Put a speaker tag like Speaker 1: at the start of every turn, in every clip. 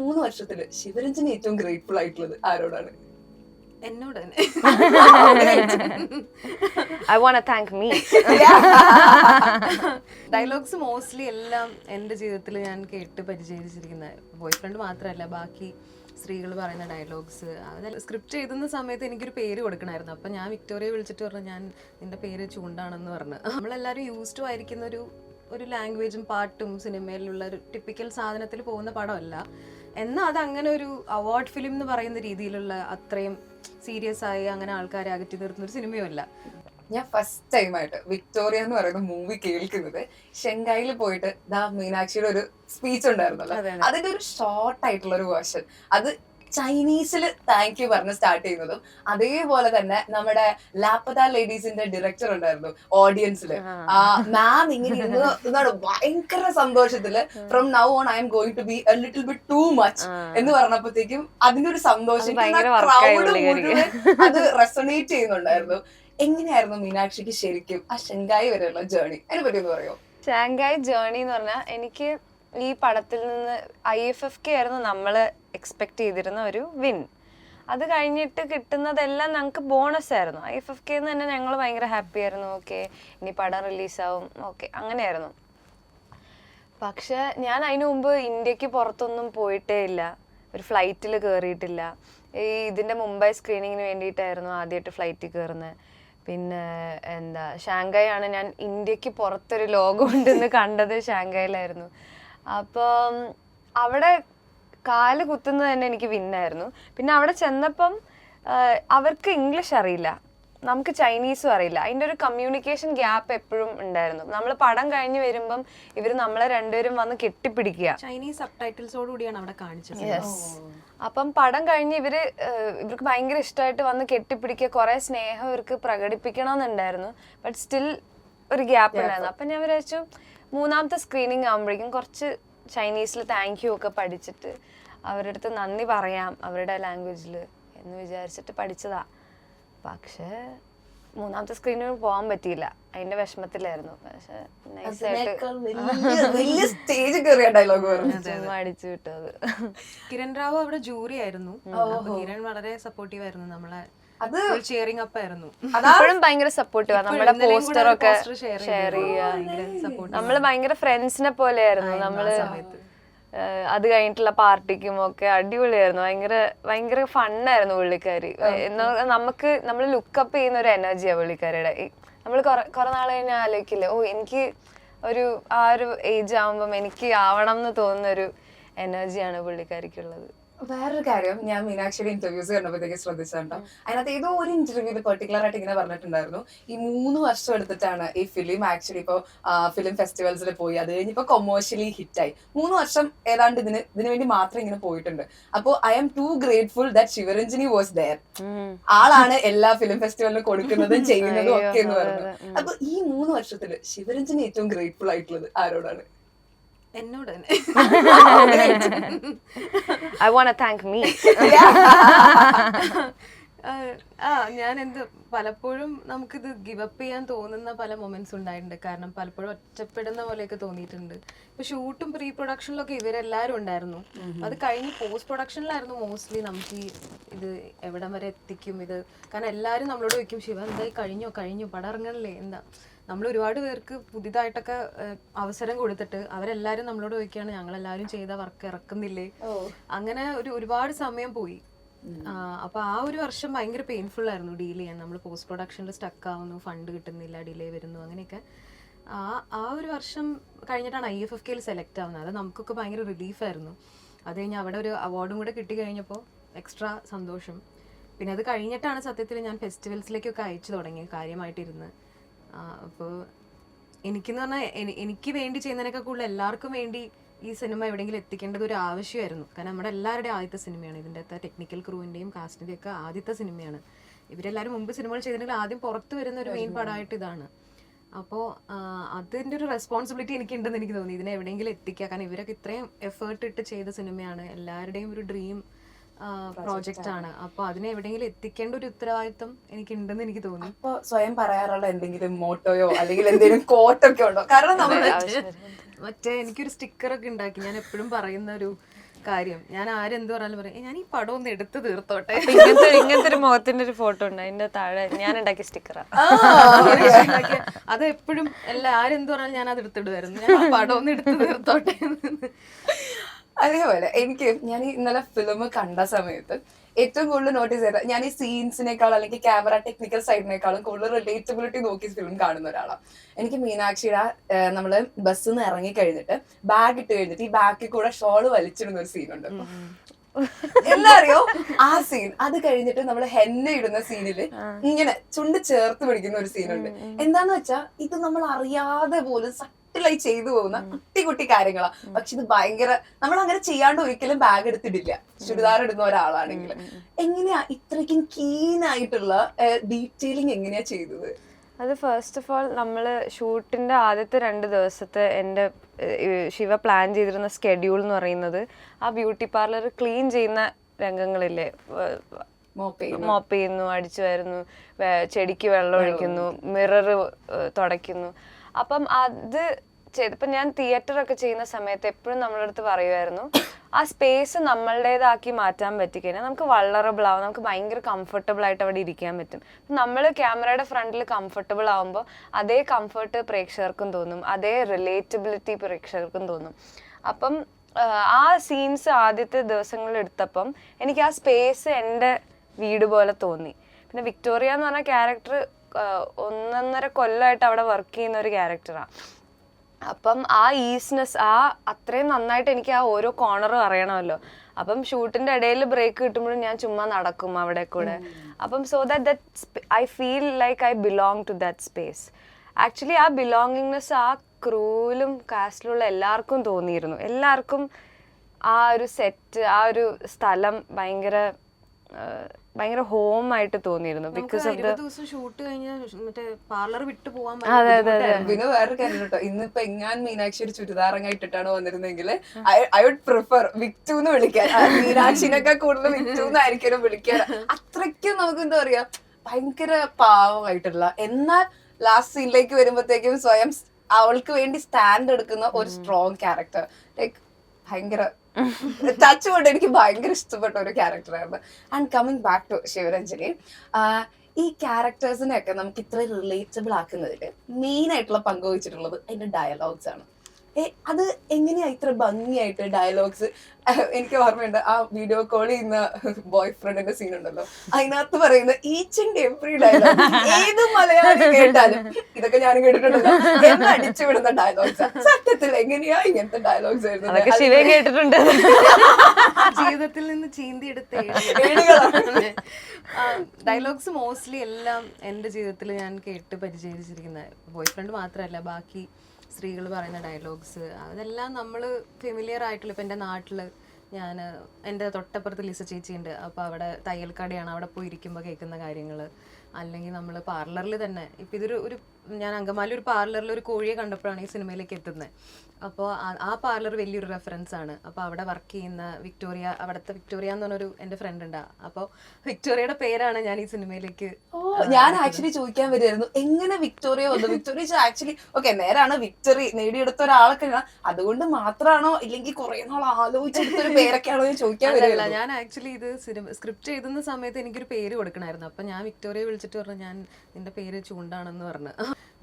Speaker 1: മൂന്ന് വർഷത്തിൽ ശിവരഞ്ജന് ഏറ്റവും ഗ്രേറ്റ്ഫുൾ ആയിട്ടുള്ളത് ആരോടാണ്?
Speaker 2: എന്നോട് തന്നെ
Speaker 3: I want thank me
Speaker 2: dialogues mostly എല്ലാം എന്റെ ജീവിതത്തിൽ ഞാൻ കേട്ട് പരിചയിച്ചിരിക്കുന്ന ബോയ് ഫ്രണ്ട് മാത്രമല്ല ബാക്കി സ്ത്രീകൾ പറയുന്ന ഡയലോഗ്സ് അതല്ല സ്ക്രിപ്റ്റ് എഴുതുന്ന സമയത്ത് എനിക്കൊരു പേര് കൊടുക്കണമായിരുന്നു അപ്പം ഞാൻ വിക്ടോറിയ വിളിച്ചിട്ട് പറഞ്ഞു ഞാൻ നിന്റെ പേര് ചൂണ്ടാണെന്ന് പറഞ്ഞു. നമ്മളെല്ലാവരും യൂസ്ഡ് ആയിരിക്കുന്ന ഒരു ഒരു ലാംഗ്വേജും പാട്ടും സിനിമയിലുള്ള ഒരു ടിപ്പിക്കൽ സാധനത്തിൽ പോകുന്ന പടമല്ല. എന്നാൽ അത് അങ്ങനെ ഒരു അവാർഡ് ഫിലിം എന്ന് പറയുന്ന രീതിയിലുള്ള അത്രയും സീരിയസ് ആയി അങ്ങനെ ആൾക്കാരെ അകറ്റി നിർത്തുന്ന ഒരു സിനിമയുമല്ല
Speaker 1: ഞാൻ ഫസ്റ്റ് ടൈം ആയിട്ട് വിക്ടോറിയ എന്ന് പറയുന്ന മൂവി കേൾക്കുന്നത് ഷെങ്കായിൽ പോയിട്ട് ദാ മീനാക്ഷിയുടെ ഒരു സ്പീച്ച് ഉണ്ടായിരുന്നല്ലോ.
Speaker 2: അതെ, അതെ.
Speaker 1: അതിന്റെ ഒരു ഷോർട്ട് ആയിട്ടുള്ള ഒരു വേർഷൻ അത് ചൈനീസിൽ താങ്ക് യു പറഞ്ഞ് സ്റ്റാർട്ട് ചെയ്യുന്നതും. അതേപോലെ തന്നെ നമ്മുടെ ലാപ്പത ലേഡീസിന്റെ ഡയറക്ടർ ഉണ്ടായിരുന്നു ഓഡിയൻസിൽ ആ. മാം ഇങ്ങനെ ഇരുന്ന് എന്താണ് ഭയങ്കര സന്തോഷത്തിൽ from now on I am going to be a little bit too much എന്ന് പറഞ്ഞപ്പോഴത്തേക്കും അതിന്റെ ഒരു സന്തോഷം
Speaker 3: അത്
Speaker 1: ക്രൗഡ്. മുഴുവൻ റെസണേറ്റ് ചെയ്യുന്നുണ്ടായിരുന്നു. എങ്ങനെയായിരുന്നു മീനാക്ഷിക്ക് ശരിക്കും ആ ഷെങ്കായി വരെയുള്ള ജേർണി അതിനെ പറ്റി ഒന്ന് പറയോ?
Speaker 3: ഷാങ്കായ് ജേർണി എന്ന് പറഞ്ഞാൽ എനിക്ക് ഈ പടത്തിൽ നിന്ന് ഐ എഫ് എഫ് കെ ആയിരുന്നു നമ്മൾ എക്സ്പെക്ട് ചെയ്തിരുന്ന ഒരു വിൻ അത് കഴിഞ്ഞിട്ട് കിട്ടുന്നതെല്ലാം ഞങ്ങൾക്ക് ബോണസ് ആയിരുന്നു. ഐ എഫ് എഫ് കെ തന്നെ ഞങ്ങൾ ഭയങ്കര ഹാപ്പി ആയിരുന്നു. ഓക്കെ ഇനി പടം റിലീസാവും ഓക്കെ അങ്ങനെയായിരുന്നു. പക്ഷെ ഞാൻ അതിനു മുമ്പ് ഇന്ത്യയ്ക്ക് പുറത്തൊന്നും പോയിട്ടേ ഇല്ല. ഒരു ഫ്ലൈറ്റിൽ കയറിയിട്ടില്ല ഈ ഇതിന്റെ മുംബൈ സ്ക്രീനിങ്ങിന് വേണ്ടിയിട്ടായിരുന്നു ആദ്യമായിട്ട് ഫ്ലൈറ്റിൽ കയറുന്നത് പിന്നെ എന്താ ഷാങ്കായ് ആണ് ഞാൻ ഇന്ത്യയ്ക്ക് പുറത്തൊരു ലോകം ഉണ്ടെന്ന് കണ്ടത് ഷാങ്കായിലായിരുന്നു. അപ്പം അവിടെ കാൽ കുത്തുന്നത് തന്നെ എനിക്ക് വിന്നായിരുന്നു. പിന്നെ അവിടെ ചെന്നപ്പം അവർക്ക് ഇംഗ്ലീഷ് അറിയില്ല. നമുക്ക് ചൈനീസും അറിയില്ല. അതിന്റെ ഒരു കമ്മ്യൂണിക്കേഷൻ ഗ്യാപ്പ് എപ്പോഴും ഉണ്ടായിരുന്നു. നമ്മൾ പടം കഴിഞ്ഞ് വരുമ്പം ഇവർ നമ്മളെ രണ്ടുപേരും വന്ന് കെട്ടിപ്പിടിക്കുക.
Speaker 2: ചൈനീസ് സബ് ടൈറ്റിൽസോട് കൂടിയാണ് അവിടെ കാണിച്ചത്.
Speaker 3: യെസ് അപ്പം പടം കഴിഞ്ഞ് ഇവർ ഇവർക്ക് ഭയങ്കര ഇഷ്ടമായിട്ട് വന്ന് കെട്ടിപ്പിടിക്കുക കുറെ സ്നേഹം ഇവർക്ക് പ്രകടിപ്പിക്കണമെന്നുണ്ടായിരുന്നു. ബട്ട് സ്റ്റിൽ ഒരു ഗ്യാപ്പ് ഉണ്ടായിരുന്നു. അപ്പം ഞാൻ വിചാരിച്ചു മൂന്നാമത്തെ സ്ക്രീനിങ് ആകുമ്പോഴേക്കും കുറച്ച് ചൈനീസിൽ താങ്ക് യു ഒക്കെ പഠിച്ചിട്ട് അവരുടെ അടുത്ത് നന്ദി പറയാം അവരുടെ ലാംഗ്വേജിൽ എന്ന് വിചാരിച്ചിട്ട് പഠിച്ചതാ. പക്ഷേ മൂന്നാമത്തെ സ്ക്രീനിൽ പോകാൻ പറ്റിയില്ല. അതിന്റെ വിഷമത്തിലായിരുന്നു. പക്ഷെ
Speaker 1: വലിയ വലിയ സ്റ്റേജ് കയറിയ ഡയലോഗ്
Speaker 3: അടിച്ചു വിട്ടത്.
Speaker 2: കിരൺ റാവു അവിടെ ജൂറി ആയിരുന്നു. കിരൺ വളരെ സപ്പോർട്ടീവ് ആയിരുന്നു നമ്മളെ
Speaker 1: അത്
Speaker 2: ഷെയറിംഗ് അപ്പ് ആയിരുന്നു.
Speaker 3: അപ്പോഴും ഭയങ്കര സപ്പോർട്ടീവാ നമ്മുടെ പോസ്റ്റർ ഒക്കെ ഷെയർ. ചെയ്യുക. നമ്മൾ ഭയങ്കര ഫ്രണ്ട്സിനെ പോലെയായിരുന്നു. നമ്മൾ അത് കഴിഞ്ഞിട്ടുള്ള പാർട്ടിക്കും ഒക്കെ അടിപൊളിയായിരുന്നു. ഭയങ്കര ഭയങ്കര ഫണ്ണായിരുന്നു പുള്ളിക്കാരി. എന്നാ നമുക്ക് നമ്മൾ ലുക്കപ്പ് ചെയ്യുന്ന ഒരു എനർജിയാണ് പുള്ളിക്കാരിയുടെ. നമ്മൾ കുറെ നാൾ കഴിഞ്ഞാൽ ആലോചിക്കില്ലേ? ഓ എനിക്ക് ഒരു ആ ഒരു ഏജ് ആവുമ്പം എനിക്ക് ആവണം എന്ന് തോന്നുന്ന ഒരു എനർജിയാണ് പുള്ളിക്കാരിക്കുള്ളത്.
Speaker 1: വേറൊരു കാര്യം ഞാൻ മീനാക്ഷിയുടെ ഇന്റർവ്യൂസ് കണ്ടപ്പോഴത്തേക്ക് ശ്രദ്ധിച്ചിട്ടുണ്ടോ അതിനകത്ത് ഏതോ ഒരു ഇന്റർവ്യൂവിൽ പെർട്ടിക്കുലർ ആയിട്ട് ഇങ്ങനെ പറഞ്ഞിട്ടുണ്ടായിരുന്നു. ഈ മൂന്ന് വർഷം എടുത്തിട്ടാണ് ഈ ഫിലിം ആക്ച്വലി ഇപ്പോ ഫിലിം ഫെസ്റ്റിവൽസിൽ പോയി. അത് കഴിഞ്ഞിപ്പോ കൊമേഴ്ഷ്യലി ഹിറ്റായി മൂന്ന് വർഷം ഏതാണ്ട് ഇതിന് ഇതിനു വേണ്ടി മാത്രം ഇങ്ങനെ പോയിട്ടുണ്ട്. അപ്പോൾ I am too grateful that Sivaranjini was there ആളാണ് എല്ലാ ഫിലിം ഫെസ്റ്റിവലിനും കൊടുക്കുന്നതും ചെയ്യുന്നതും ഒക്കെ എന്ന് പറഞ്ഞു അപ്പൊ ഈ മൂന്ന് വർഷത്തിൽ ശിവരഞ്ജിനി ഏറ്റവും ഗ്രേറ്റ്ഫുൾ ആയിട്ടുള്ളത് ആരോടാണ്?
Speaker 2: എന്നോട് തന്നെ.
Speaker 3: ഐ വോണ്ട് താങ്ക് മീ
Speaker 2: ആ ഞാൻ എന്ത് പലപ്പോഴും നമുക്കിത് ഗിവ് അപ്പ് ചെയ്യാൻ തോന്നുന്ന പല മൊമെന്റ്സ് ഉണ്ടായിട്ടുണ്ട്. കാരണം പലപ്പോഴും ഒറ്റപ്പെടുന്ന പോലെയൊക്കെ തോന്നിയിട്ടുണ്ട്. ഇപ്പൊ ഷൂട്ടും പ്രീ പ്രൊഡക്ഷനിലൊക്കെ ഇവരെല്ലാരും ഉണ്ടായിരുന്നു. അത് കഴിഞ്ഞ് പോസ്റ്റ് പ്രൊഡക്ഷനിലായിരുന്നു മോസ്റ്റ്ലി നമുക്ക് ഈ ഇത് എവിടം വരെ എത്തിക്കും ഇത്. കാരണം എല്ലാരും നമ്മളോട് ചോദിക്കും ശിവ എന്തായി? കഴിഞ്ഞോ? കഴിഞ്ഞു? പടം ഇറങ്ങണല്ലേ? എന്താ? നമ്മൾ ഒരുപാട് പേർക്ക് പുതിയതായിട്ടൊക്കെ അവസരം കൊടുത്തിട്ട് അവരെല്ലാരും നമ്മളോട് ചോദിക്കുകയാണ് ഞങ്ങളെല്ലാവരും ചെയ്ത വർക്ക് ഇറക്കുന്നില്ലേ? അങ്ങനെ ഒരു ഒരുപാട് സമയം പോയി. അപ്പൊ ആ ഒരു വർഷം ഭയങ്കര പെയിൻഫുൾ ആയിരുന്നു ഡീൽ ചെയ്യാൻ. നമ്മൾ പോസ്റ്റ് പ്രൊഡക്ഷനിൽ സ്റ്റക്ക് ആവുന്നു ഫണ്ട് കിട്ടുന്നില്ല ഡിലേ വരുന്നു അങ്ങനെയൊക്കെ. ആ ആ ഒരു വർഷം കഴിഞ്ഞിട്ടാണ് ഐ എഫ് എഫ് കെയിൽ സെലക്ട് ആവുന്നത്. അത് നമുക്കൊക്കെ ഭയങ്കര റിലീഫായിരുന്നു അത് കഴിഞ്ഞ് അവിടെ ഒരു അവാർഡും കൂടെ കിട്ടി കഴിഞ്ഞപ്പോൾ എക്സ്ട്രാ സന്തോഷം. പിന്നെ അത് കഴിഞ്ഞിട്ടാണ് സത്യത്തിൽ ഞാൻ ഫെസ്റ്റിവൽസിലേക്കൊക്കെ അയച്ചു തുടങ്ങിയത് കാര്യമായിട്ടിരുന്ന്. അപ്പോൾ എനിക്കെന്ന് പറഞ്ഞാൽ എനിക്ക് വേണ്ടി ചെയ്യുന്നതിനൊക്കെ കൂടുതൽ എല്ലാവർക്കും വേണ്ടി ഈ സിനിമ എവിടെയെങ്കിലും എത്തിക്കേണ്ടത് ഒരു ആവശ്യമായിരുന്നു. കാരണം നമ്മുടെ എല്ലാവരുടെയും ആദ്യത്തെ സിനിമയാണ്. ഇതിന്റെ അകത്ത് ടെക്നിക്കൽ ക്രൂവിന്റെയും കാസ്റ്റിന്റെയും ഒക്കെ ആദ്യത്തെ സിനിമയാണ്. ഇവരെല്ലാവരും മുമ്പ് സിനിമകൾ ചെയ്തിട്ടുണ്ടെങ്കിൽ ആദ്യം പുറത്ത് വരുന്ന ഒരു മെയിൻ പടമായിട്ട് ഇതാണ്. അപ്പോൾ അതിന്റെ ഒരു റെസ്പോൺസിബിലിറ്റി എനിക്കുണ്ടെന്ന് എനിക്ക് തോന്നി. ഇതിനെ എവിടെയെങ്കിലും എത്തിക്കുക കാരണം ഇവരൊക്കെ ഇത്രയും എഫേർട്ട് ഇട്ട് ചെയ്ത സിനിമയാണ്. എല്ലാവരുടെയും ഒരു ഡ്രീം പ്രോജക്റ്റ് ആണ്. അപ്പൊ അതിനെ എവിടെയെങ്കിലും എത്തിക്കേണ്ട ഒരു ഉത്തരവാദിത്വം എനിക്കുണ്ടെന്ന് എനിക്ക് തോന്നി
Speaker 1: അപ്പൊ സ്വയം പറയാറുള്ള എന്തെങ്കിലും മോട്ടോയോ അല്ലെങ്കിൽ എന്തെങ്കിലും കോട്ടൊക്കെ ഉണ്ടോ? കാരണം നമ്മൾ
Speaker 2: മറ്റേ എനിക്കൊരു സ്റ്റിക്കർ ഒക്കെ ഉണ്ടാക്കി. ഞാൻ എപ്പോഴും പറയുന്ന ഒരു കാര്യം. ഞാൻ ആരെന്ത് പറഞ്ഞാലും പറയും ഞാൻ ഈ പടം ഒന്ന് എടുത്ത് തീർത്തോട്ടെ.
Speaker 3: ഇങ്ങനത്തെ ഇങ്ങനത്തെ ഒരു മുഖത്തിന്റെ ഒരു ഫോട്ടോ ഉണ്ട്? അതിന്റെ താഴെ ഞാൻ ഉണ്ടാക്കിയ
Speaker 2: സ്റ്റിക്കറാണ് അത് എപ്പോഴും എല്ലാ ആരെന്ത് പറഞ്ഞാലും ഞാൻ അത് എടുത്തിടുമായിരുന്നു. ഞാൻ പടം ഒന്ന് എടുത്ത് തീർത്തോട്ടെ.
Speaker 1: അതേപോലെ എനിക്ക് ഞാൻ ഇന്നലെ ഫിലിം കണ്ട സമയത്ത് ഏറ്റവും കൂടുതൽ നോട്ടീസ് ചെയ്ത ഞാൻ ഈ സീൻസിനേക്കാൾ അല്ലെങ്കിൽ ക്യാമറ ടെക്നിക്കൽ സൈഡിനേക്കാളും കൂടുതൽ റിലേറ്റബിലിറ്റി നോക്കി ഫിലിം കാണുന്ന ഒരാളാണ്. എനിക്ക് മീനാക്ഷിയുടെ നമ്മൾ നമ്മൾ ബസ്സിൽ നിന്ന് ഇറങ്ങി കഴിഞ്ഞിട്ട് ബാഗ് ഇട്ട് കഴിഞ്ഞിട്ട് ഈ ബാക്കിൽ കൂടെ ഷോൾ വലിച്ചിടുന്ന ഒരു സീനുണ്ട് എന്താ അറിയോ? ആ സീൻ അത് കഴിഞ്ഞിട്ട് നമ്മൾ ഹെന്ന ഇടുന്ന സീനിൽ ഇങ്ങനെ ചുണ്ട് ചേർത്ത് പിടിക്കുന്ന ഒരു സീനുണ്ട് എന്താന്ന് വെച്ചാ ഇത് നമ്മൾ അറിയാതെ പോലും സട്ടിലായി ചെയ്തു പോകുന്ന കുട്ടി കുട്ടി കാര്യങ്ങളാണ് പക്ഷെ ഇത് ഭയങ്കര നമ്മൾ അങ്ങനെ ചെയ്യാണ്ട് ഒരിക്കലും ബാഗ് എടുത്തിട്ടില്ല. ചുരിദാർ ഇടുന്ന ഒരാളാണെങ്കിൽ എങ്ങനെയാ ഇത്രയ്ക്കും കീൻ ആയിട്ടുള്ള ഡീറ്റെയിലിംഗ് എങ്ങനെയാ ചെയ്തത്?
Speaker 3: അത് ഫസ്റ്റ് ഓഫ് ഓൾ നമ്മൾ ഷൂട്ടിന്റെ ആദ്യത്തെ രണ്ട് ദിവസത്തെ എന്റെ ശിവ പ്ലാൻ ചെയ്തിരുന്ന സ്കെഡ്യൂൾ എന്ന് പറയുന്നത് ആ ബ്യൂട്ടി പാർലർ ക്ലീൻ ചെയ്യുന്ന രംഗങ്ങളില്ലേ?
Speaker 1: മോപ്പ് ചെയ്യുന്നു.
Speaker 3: അടിച്ചു വരുന്നു ചെടിക്ക് വെള്ളം ഒഴിക്കുന്നു മിറർ തുടയ്ക്കുന്നു. അപ്പം അത് ചെയ്ത് ഇപ്പം ഞാൻ തിയേറ്റർ ഒക്കെ ചെയ്യുന്ന സമയത്ത് എപ്പോഴും നമ്മളുടെ അടുത്ത് പറയുമായിരുന്നു ആ സ്പേസ് നമ്മളുടേതാക്കി മാറ്റാൻ പറ്റിക്കഴിഞ്ഞാൽ നമുക്ക് വളറബിൾ ആവും നമുക്ക് ഭയങ്കര കംഫർട്ടബിൾ ആയിട്ട് അവിടെ ഇരിക്കാൻ പറ്റും. നമ്മൾ ക്യാമറയുടെ ഫ്രണ്ടിൽ കംഫർട്ടബിൾ ആവുമ്പോൾ അതേ കംഫർട്ട് പ്രേക്ഷകർക്കും തോന്നും അതേ റിലേറ്റബിലിറ്റി പ്രേക്ഷകർക്കും തോന്നും. അപ്പം ആ സീൻസ് ആദ്യത്തെ ദിവസങ്ങളിൽ എടുത്തപ്പം എനിക്ക് ആ സ്പേസ് എന്റെ വീട് പോലെ തോന്നി. പിന്നെ വിക്ടോറിയ എന്ന് പറഞ്ഞ ക്യാരക്ടർ ഒന്നൊന്നര കൊല്ലമായിട്ട് അവിടെ വർക്ക് ചെയ്യുന്ന ഒരു ക്യാരക്ടറാണ് അപ്പം ആ ഈസ്നെസ് ആ അത്രയും നന്നായിട്ട് എനിക്ക് ആ ഓരോ കോർണറും അറിയണമല്ലോ. അപ്പം ഷൂട്ടിന്റെ ഇടയിൽ ബ്രേക്ക് കിട്ടുമ്പോഴും ഞാൻ ചുമ്മാ നടക്കും അവിടെ കൂടെ. അപ്പം so that that I feel like I belong to that space actually ആ ബിലോങ്ങിങ്നെസ് ആ ക്രൂവിലും കാസ്റ്റിലുള്ള എല്ലാവർക്കും തോന്നിയിരുന്നു. എല്ലാവർക്കും ആ ഒരു സെറ്റ് ആ ഒരു സ്ഥലം ഭയങ്കര ഭയങ്കര ഹോം ആയിട്ട് തോന്നിയിരുന്നു. ബിക്കോസ് ഓഫ്
Speaker 2: ദിവസം ഷൂട്ട് കഴിഞ്ഞ മറ്റേ പാർലർ വിട്ടു പോവാൻ
Speaker 3: അതെ അതെ അതെ.
Speaker 1: പിന്നെ വേറൊരു കാര്യം കേട്ടോ ഇന്നിപ്പോ എങ്ങാൻ മീനാക്ഷി ഒരു ചുരിദാറങ്ങ ഇട്ടിട്ടാണ് വന്നിരുന്നെങ്കിൽ ഐ വുഡ് പ്രിഫർ വിക്ടു എന്ന് വിളിക്കാൻ. ആ മീനാക്ഷിനൊക്കെ കൂടുതൽ വിക്ടു എന്നായിരിക്കും വിളിക്കാൻ. അത്രയ്ക്കും നമുക്ക് എന്താ പറയാ ഭയങ്കര പാവമായിട്ടുള്ള. എന്നാൽ ലാസ്റ്റ് സീനിലേക്ക് വരുമ്പോഴത്തേക്കും സ്വയം അവൾക്ക് വേണ്ടി സ്റ്റാൻഡ് എടുക്കുന്ന ഒരു സ്ട്രോങ് ക്യാരക്ടർ ലൈക് ഭയങ്കര ടച്ച് കൊണ്ട് എനിക്ക് ഭയങ്കര ഇഷ്ടപ്പെട്ട ഒരു ക്യാരക്ടറായിരുന്നു and coming back to Sivaranjali ഈ ക്യാരക്ടേഴ്സിനെയൊക്കെ നമുക്ക് ഇത്ര റിലേറ്റബിൾ ആക്കുന്നതിൽ മെയിൻ ആയിട്ടുള്ള പങ്ക് വഹിച്ചിട്ടുള്ളത് അതിന്റെ ഡയലോഗ്സ് ആണ്. അത് എങ്ങനെയാ ഇത്ര ഭംഗിയായിട്ട് ഡയലോഗ്സ് എനിക്ക് ഓർമ്മയുണ്ട് ആ വീഡിയോ കോൾ ചെയ്യുന്ന ബോയ് ഫ്രണ്ടിന്റെ സീൻ ഉണ്ടല്ലോ. അതിനകത്ത് പറയുന്ന ഈച്ച് ആൻഡ് എവറി ഡയലോഗ് ഏത് മലയാളി കേട്ടാലും ഇതൊക്കെ ഞാൻ കേട്ടിട്ടുണ്ടല്ലോ എന്ന് അടിച്ചു വിടുന്ന ഡയലോഗ്സ് സത്യത്തിൽ എങ്ങനെയാ ഇങ്ങനത്തെ ഡയലോഗ്സ്
Speaker 3: അതൊക്കെ ശിവൻ കേട്ടിട്ടുണ്ട്.
Speaker 2: ജീവിതത്തിൽ നിന്ന് ചീന്തിയെടുത്ത ഡയലോഗ്സ് മോസ്റ്റ്ലി എല്ലാം എന്റെ ജീവിതത്തിൽ ഞാൻ കേട്ട് പരിചയിച്ചിരിക്കുന്ന ബോയ് ഫ്രണ്ട് മാത്രമല്ല ബാക്കി സ്ത്രീകൾ പറയുന്ന ഡയലോഗ്സ് അതെല്ലാം നമ്മൾ ഫെമിലിയർ ആയിട്ടുള്ള ഇപ്പം എന്റെ നാട്ടിൽ ഞാൻ എന്റെ തൊട്ടപ്പുറത്ത് ലിസ ചേച്ചിയുണ്ട്. അപ്പോൾ അവിടെ തയ്യൽ കടയാണ് അവിടെ പോയി ഇരിക്കുമ്പോൾ കേൾക്കുന്ന കാര്യങ്ങൾ അല്ലെങ്കിൽ നമ്മൾ പാർലറിൽ തന്നെ. ഇപ്പം ഇതൊരു ഒരു ഞാൻ അങ്കമാലി ഒരു പാർലറിൽ ഒരു കോഴിയെ കണ്ടപ്പോഴാണ് ഈ സിനിമയിലേക്ക് എത്തുന്നത് അപ്പോൾ ആ പാർലർ വലിയൊരു റെഫറൻസ് ആണ്. അപ്പോൾ അവിടെ വർക്ക് ചെയ്യുന്ന വിക്ടോറിയ അവിടുത്തെ വിക്ടോറിയ എന്ന് പറഞ്ഞൊരു എന്റെ ഫ്രണ്ട് ഉണ്ട്. അപ്പോൾ വിക്ടോറിയയുടെ പേരാണ് ഞാൻ ഈ സിനിമയിലേക്ക്
Speaker 1: ഓ ഞാൻ ആക്ച്വലി ചോദിക്കാൻ വരുമായിരുന്നു എങ്ങനെ വിക്ടോറിയ വന്നു? വിക്ടോറിയ ആക്ച്വലി ഓക്കെ നേരാണ് വിക്ടറി നേടിയെടുത്ത ഒരാളൊക്കെ അതുകൊണ്ട് മാത്രമാണോ ഇല്ലെങ്കിൽ കുറെ നാൾ ആലോചിച്ചെടുത്ത ഒരു പേരൊക്കെയാണോ ഞാൻ ചോദിക്കാൻ വരില്ല
Speaker 2: ഞാൻ ആക്ച്വലി ഇത് സിനിമ സ്ക്രിപ്റ്റ് എഴുതുന്ന സമയത്ത് എനിക്കൊരു പേര് കൊടുക്കണമായിരുന്നു അപ്പം ഞാൻ വിക്ടോറിയ വിളിച്ചിട്ട് പറഞ്ഞു ഞാൻ നിന്റെ പേര് ചൂണ്ടാണെന്ന് പറഞ്ഞു.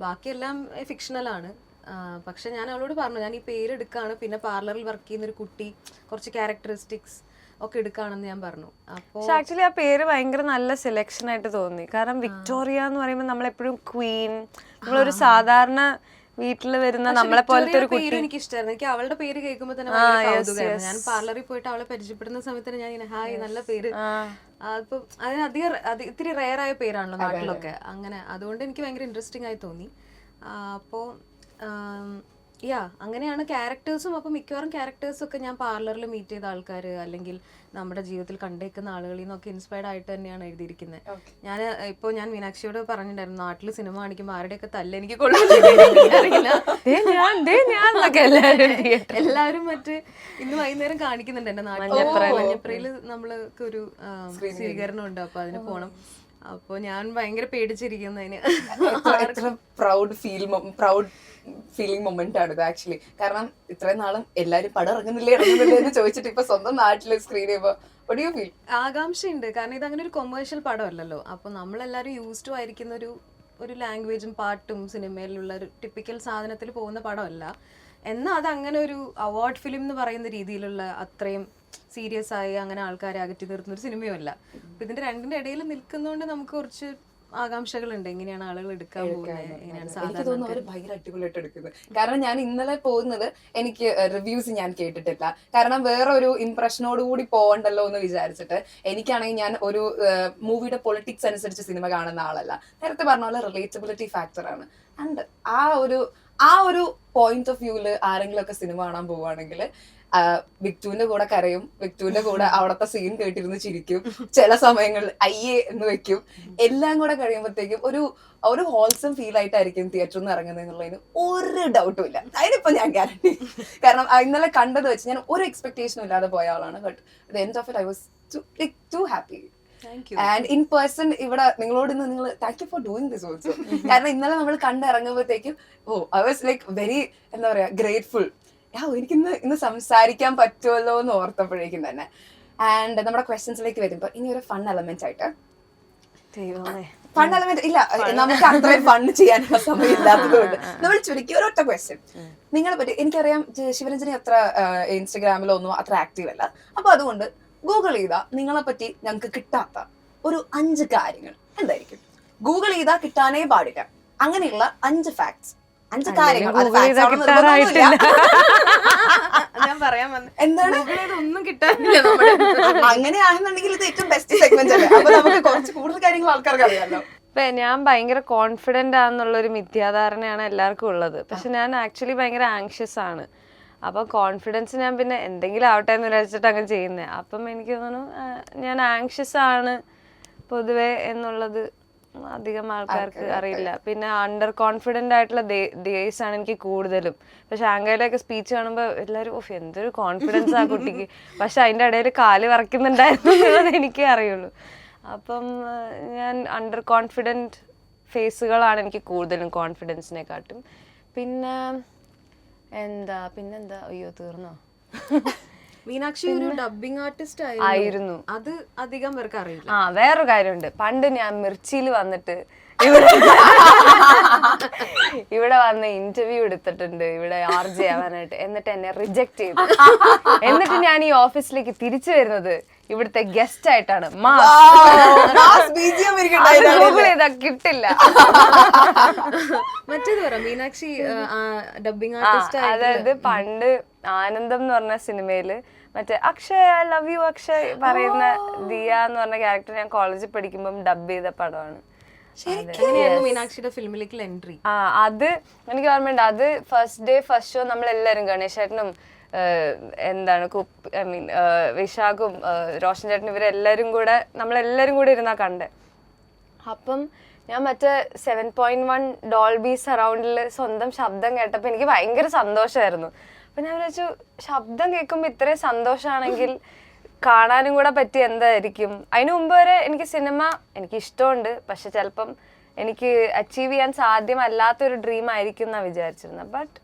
Speaker 2: ബാക്കിയെല്ലാം ഫിക്ഷണലാണ് പക്ഷെ ഞാൻ അവളോട് പറഞ്ഞു ഞാൻ ഈ പേര് എടുക്കാണ് പിന്നെ പാർലറിൽ വർക്ക് ചെയ്യുന്ന ഒരു കുട്ടി കുറച്ച് ക്യാരക്ടറിസ്റ്റിക്സ് ഒക്കെ എടുക്കാണെന്ന് ഞാൻ പറഞ്ഞു. അപ്പോൾ
Speaker 3: ആക്ച്വലി ആ പേര് ഭയങ്കര നല്ല സെലക്ഷൻ ആയിട്ട് തോന്നി. കാരണം വിക്ടോറിയ എന്ന് പറയുമ്പോൾ നമ്മളെപ്പോഴും ക്വീൻ നമ്മളൊരു സാധാരണ വീട്ടിൽ വരുന്ന നമ്മളെ പോലത്തെ ഒരു കുട്ടി.
Speaker 2: എനിക്ക് ഇഷ്ടമായിരുന്നു എനിക്ക് അവളുടെ പേര് കേൾക്കുമ്പോൾ തന്നെ. ഞാൻ പാർലറിൽ പോയിട്ട് അവളെ പരിചയപ്പെടുന്ന സമയത്ത് ഞാൻ ഇങ്ങനെ ഹായ് നല്ല പേര്. അതിപ്പോ അതിന് അധികം റെ- അത് ഇത്തിരി റയർ ആയ പേരാണല്ലോ നാട്ടിലൊക്കെ. അങ്ങനെ അതുകൊണ്ട് എനിക്ക് ഭയങ്കര ഇൻട്രസ്റ്റിംഗ് ആയി തോന്നി. അപ്പോ യാ അങ്ങനെയാണ് ക്യാരക്ടേഴ്സും അപ്പോൾ മിക്കവാറും ക്യാരക്ടേഴ്സൊക്കെ ഞാൻ പാർലറിൽ മീറ്റ് ചെയ്ത ആൾക്കാർ അല്ലെങ്കിൽ നമ്മുടെ ജീവിതത്തിൽ കണ്ടേക്കുന്ന ആളുകളിൽ നിന്നൊക്കെ ഇൻസ്പയർഡ് ആയിട്ട് തന്നെയാണ് എഴുതിയിരിക്കുന്നത് ഞാൻ ഇപ്പോൾ ഞാൻ മീനാക്ഷിയോട് പറഞ്ഞിട്ടുണ്ടായിരുന്നു നാട്ടിൽ സിനിമ കാണിക്കുമ്പോൾ ആരുടെയൊക്കെ തല്ല എനിക്ക് കൊള്ളില്ല
Speaker 3: എല്ലാവരും
Speaker 2: മറ്റ് ഇന്ന് വൈകുന്നേരം കാണിക്കുന്നുണ്ട് എന്റെ നാട്ടിൽ മഞ്ഞപ്രയിൽ. നമ്മൾക്ക് ഒരു സ്വീകരണം ഉണ്ട്. അപ്പോൾ അതിന് പോകണം അപ്പോൾ ഞാൻ ഭയങ്കര പേടിച്ചിരിക്കുന്നതിന്
Speaker 1: proud feel proud feeling moment ആണ് ഇത് ആക്ച്വലി കാരണം ഇത്രയും നാളും എല്ലാരും പടം ഇറങ്ങുന്നില്ലേ ഇറങ്ങുന്നില്ലേ എന്ന് ചോദിച്ചിട്ട് ഇപ്പൊ സ്വന്തം നാട്ടിൽ സ്ക്രീൻ ചെയ്യുമ്പോ ആകാംക്ഷ
Speaker 2: ഉണ്ട് കാരണം ഇത് അങ്ങനെ ഒരു കൊമേഴ്ഷ്യൽ പടമല്ലല്ലോ. നമ്മളെല്ലാരും യൂസ് ടു ആയിരിക്കുന്ന ഒരു ഒരു ലാംഗ്വേജും പാട്ടും സിനിമയിലുള്ള ഒരു ടിപ്പിക്കൽ സാധനത്തിൽ പോകുന്ന പടമല്ല. എന്നാൽ അത് അങ്ങനെ ഒരു അവാർഡ് ഫിലിം എന്ന് പറയുന്ന രീതിയിലുള്ള അത്രയും സീരിയസ് ആയി അങ്ങനെ ആൾക്കാരെ അകറ്റി നിർത്തുന്ന ഒരു സിനിമയുമല്ല. അപ്പൊ ഇതിന്റെ രണ്ടിന്റെ ഇടയിൽ നിൽക്കുന്നതുകൊണ്ട് നമുക്ക് കുറച്ച് ആകാംക്ഷകളുണ്ട്. എങ്ങനെയാണ് ആളുകൾ എടുക്കാൻ പോകുന്നത്? എങ്ങനെയാണ്
Speaker 1: എനിക്ക് തോന്നുന്നു അവർ ഭയങ്കര അടിപൊളിയായിട്ട് എടുക്കുന്നത്. കാരണം ഞാൻ ഇന്നലെ പോകുന്നത് എനിക്ക് റിവ്യൂസ് ഞാൻ കേട്ടിട്ടില്ല. കാരണം വേറെ ഒരു ഇംപ്രഷനോട് കൂടി പോകണ്ടല്ലോ എന്ന് വിചാരിച്ചിട്ട് എനിക്കാണെങ്കിൽ ഞാൻ ഒരു മൂവിയുടെ പൊളിറ്റിക്സ് അനുസരിച്ച് സിനിമ കാണുന്ന ആളല്ല. നേരത്തെ പറഞ്ഞ പോലെ റിലേറ്റബിലിറ്റി ഫാക്ടർ ആണ്. ആൻഡ് ആ ഒരു ആ ഒരു പോയിന്റ് ഓഫ് വ്യൂൽ ആരെങ്കിലും ഒക്കെ സിനിമ കാണാൻ പോവുകയാണെങ്കിൽ വിക്ടുവിന്റെ കൂടെ കരയും വിക്ടുവിന്റെ കൂടെ അവിടത്തെ സീൻ കേട്ടിരുന്ന് ചിരിക്കും ചില സമയങ്ങളിൽ അയ്യേ എന്ന് വെക്കും. എല്ലാം കൂടെ കഴിയുമ്പോഴത്തേക്കും ഒരു ഒരു ഹോൾസം ഫീൽ ആയിട്ടായിരിക്കും തിയേറ്ററിൽ നിന്ന് ഇറങ്ങുന്നത് എന്നുള്ളതിന് ഒരു ഡൗട്ടും ഇല്ല. അതിനിപ്പോ ഞാൻ ഗ്യാരണ്ടി കാരണം ഇന്നലെ കണ്ടത് വെച്ച് ഞാൻ ഒരു എക്സ്പെക്ടേഷനും ഇല്ലാതെ പോയ ആളാണ്. But the end of it I was too happy
Speaker 2: to you
Speaker 1: and in person ഇവിടെ നിങ്ങളോട് ഇന്ന് നിങ്ങൾ thank you for doing this also കാരണം ഇന്നലെ നമ്മൾ കണ്ടിറങ്ങുമ്പോഴത്തേക്കും oh I was like very എന്താ പറയാ ഗ്രേറ്റ്ഫുൾ യാ എനിക്കിന്ന് ഇന്ന് സംസാരിക്കാൻ പറ്റുമല്ലോ എന്ന് ഓർത്തപ്പോഴേക്കും തന്നെ. ആൻഡ് നമ്മുടെ ക്വസ്റ്റ്യൻസിലേക്ക് വരുമ്പോൾ ഇനി ഒരു ഫൺ എലമെന്റ് ആയിട്ട്. ഫൺ എലമെന്റ് ഇല്ല. നമുക്ക് അത്രയും ഫൺ ചെയ്യാനുള്ള സമയം ഇല്ലാത്തതുകൊണ്ട് നമ്മൾ ചുരുക്കി ഒരൊറ്റ ക്വസ്റ്റ്യൻ നിങ്ങളെ പറ്റി എനിക്കറിയാം ശിവരഞ്ജനി അത്ര ഇൻസ്റ്റഗ്രാമിലോ ഒന്നും അത്ര ആക്റ്റീവ് അല്ല. അപ്പൊ അതുകൊണ്ട് ഗൂഗിൾ ചെയ്താൽ നിങ്ങളെ പറ്റി ഞങ്ങൾക്ക് കിട്ടാത്ത ഒരു അഞ്ച് കാര്യങ്ങൾ. എന്തായിരിക്കും? ഗൂഗിൾ ചെയ്താൽ കിട്ടാനേ പാടില്ല. അങ്ങനെയുള്ള അഞ്ച് ഫാക്ട്സ് അഞ്ച് കാര്യങ്ങൾ.
Speaker 3: ചെയ്താ.
Speaker 2: ഞാൻ പറയാൻ വന്ന.
Speaker 1: എന്താണ്?
Speaker 2: ഒന്നും കിട്ടാനില്ല
Speaker 1: അങ്ങനെയാണെന്നുണ്ടെങ്കിൽ ഇത് ഏറ്റവും ബെസ്റ്റ് സെഗ്മെന്റ് അല്ലേ? അപ്പൊ നമുക്ക് കുറച്ച് കൂടുതൽ കാര്യങ്ങൾ ആൾക്കാർക്ക് അറിയാമല്ലോ
Speaker 3: ഞാൻ ഭയങ്കര കോൺഫിഡന്റ് ആണെന്നുള്ളൊരു മിഥ്യാധാരണയാണ് എല്ലാവർക്കും ഉള്ളത്. പക്ഷെ ഞാൻ ആക്ച്വലി ഭയങ്കര ആങ്ഷ്യസ് ആണ്. അപ്പൊ കോൺഫിഡൻസ് ഞാൻ പിന്നെ എന്തെങ്കിലും ആവട്ടെ എന്ന് വിചാരിച്ചിട്ട് അങ്ങനെ ചെയ്യുന്നത് അപ്പം എനിക്ക് തോന്നുന്നു ഞാൻ ആങ്ഷ്യസ് ആണ് പൊതുവെ എന്നുള്ളത് അധികം ആൾക്കാർക്ക് അറിയില്ല. പിന്നെ അണ്ടർ കോൺഫിഡന്റ് ആയിട്ടുള്ള ദേസ് ആണ് എനിക്ക് കൂടുതലും. പക്ഷെ ആങ്കയിലൊക്കെ സ്പീച്ച് കാണുമ്പോൾ എല്ലാവരും ഓഫ് എന്തൊരു കോൺഫിഡൻസ് ആ കുട്ടിക്ക്. പക്ഷെ അതിന്റെ ഇടയിൽ കാൽ വറക്കുന്നുണ്ടായിരുന്നു എന്നുള്ളത് എനിക്കേ അറിയുള്ളൂ. അപ്പം ഞാൻ അണ്ടർ കോൺഫിഡന്റ് ഫേസുകളാണ് എനിക്ക് കൂടുതലും കോൺഫിഡൻസിനെക്കാട്ടും പിന്നെ എന്താ പിന്നെന്താ? അയ്യോ തീർന്നോ?
Speaker 2: മീനാക്ഷി ഒരു ഡബിങ് ആർട്ടിസ്റ്റ്
Speaker 3: ആയിരുന്നു.
Speaker 2: അത് അധികം പേർക്ക് അറിയില്ല.
Speaker 3: ആ വേറൊരു കാര്യമുണ്ട്. പണ്ട് ഞാൻ മിർച്ചിയിൽ വന്നിട്ട് ഇവിടെ ഇവിടെ വന്ന് ഇന്റർവ്യൂ എടുത്തിട്ടുണ്ട്. ഇവിടെ ആർ ജെ ആവാനായിട്ട്. എന്നിട്ട് എന്നെ റിജക്ട് ചെയ്തു. എന്നിട്ട് ഞാൻ ഈ ഓഫീസിലേക്ക് തിരിച്ചു വരുന്നത് ഇവിടുത്തെ ഗസ്റ്റ് ആയിട്ടാണ്. കിട്ടില്ല.
Speaker 2: മറ്റേത് പറ മീനാക്ഷി ഡബിങ് ആർട്ടിസ്റ്റ്
Speaker 3: അതായത് പണ്ട് ആനന്ദം എന്ന് പറഞ്ഞ സിനിമയിൽ മറ്റേ Akshay I love you Akshay പറയുന്ന ദിയ എന്ന് പറഞ്ഞ ക്യാരക്ടർ ഞാൻ കോളേജിൽ പഠിക്കുമ്പോൾ ഡബ് ചെയ്ത പടമാണ്.
Speaker 2: മീനാക്ഷിയുടെ ഫിലിമിലേക്ക് എൻട്രി?
Speaker 3: ആ അത് എനിക്ക് ഓർമ്മയുണ്ട്. അത് ഫസ്റ്റ് ഡേ ഫസ്റ്റ് ഷോ നമ്മളെല്ലാവരും ഗണേശേട്ടനും ഏഹ്, എന്താണ് കുപ്പ് ഐ മീൻ വിശാഖും റോഷൻ ചേട്ടനും ഇവരെല്ലാവരും കൂടെ നമ്മളെല്ലാവരും കൂടെ ഇരുന്നാ കണ്ടേ. അപ്പം ഞാൻ മറ്റേ സെവൻ പോയിന്റ് വൺ ഡോൾബി സറൗണ്ടിൽ സ്വന്തം ശബ്ദം കേട്ടപ്പോൾ എനിക്ക് ഭയങ്കര സന്തോഷമായിരുന്നു അപ്പം ഞാൻ വിചാരിച്ചു ശബ്ദം കേൾക്കുമ്പോൾ ഇത്രയും സന്തോഷമാണെങ്കിൽ കാണാനും കൂടെ പറ്റി എന്തായിരിക്കും? അതിനു മുമ്പ് വരെ എനിക്ക് സിനിമ എനിക്ക് ഇഷ്ടമുണ്ട് പക്ഷെ ചിലപ്പം എനിക്ക് അച്ചീവ് ചെയ്യാൻ സാധ്യമല്ലാത്തൊരു ഡ്രീം ആയിരിക്കും എന്നാണ് വിചാരിച്ചിരുന്നത് ബട്ട്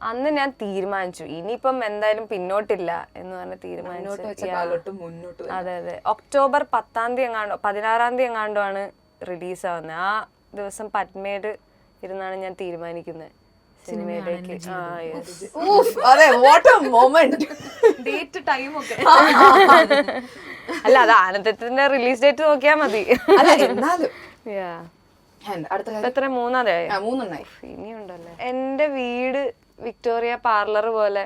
Speaker 3: അന്ന് ഞാൻ തീരുമാനിച്ചു. ഇനിയിപ്പം എന്തായാലും പിന്നോട്ടില്ല എന്ന് പറഞ്ഞ് തീരുമാനിച്ചു. അതെ അതെ. ഒക്ടോബർ പത്താം തീയതി എങ്ങാണ്ടോ പതിനാറാം തീയതി എങ്ങാണ്ടോ ആണ് റിലീസ് ആവുന്നത് ആ ദിവസം പത്മേട് ഇരുന്നാണ് ഞാൻ തീരുമാനിക്കുന്നത് സിനിമയിലേക്ക്.
Speaker 1: അതെ what a moment
Speaker 2: date time ഒക്കെ.
Speaker 3: അല്ല അത് ആനന്ദത്തിന്റെ റിലീസ് ഡേറ്റ് നോക്കിയാ മതി.
Speaker 1: അല്ല എന്നാലും.
Speaker 3: എത്ര? മൂന്നാതെ
Speaker 1: ആ, മൂന്നെണ്ണായി.
Speaker 3: ഇനിയുണ്ടല്ലേ. എന്റെ വീട് വിക്ടോറിയ പാർലർ പോലെ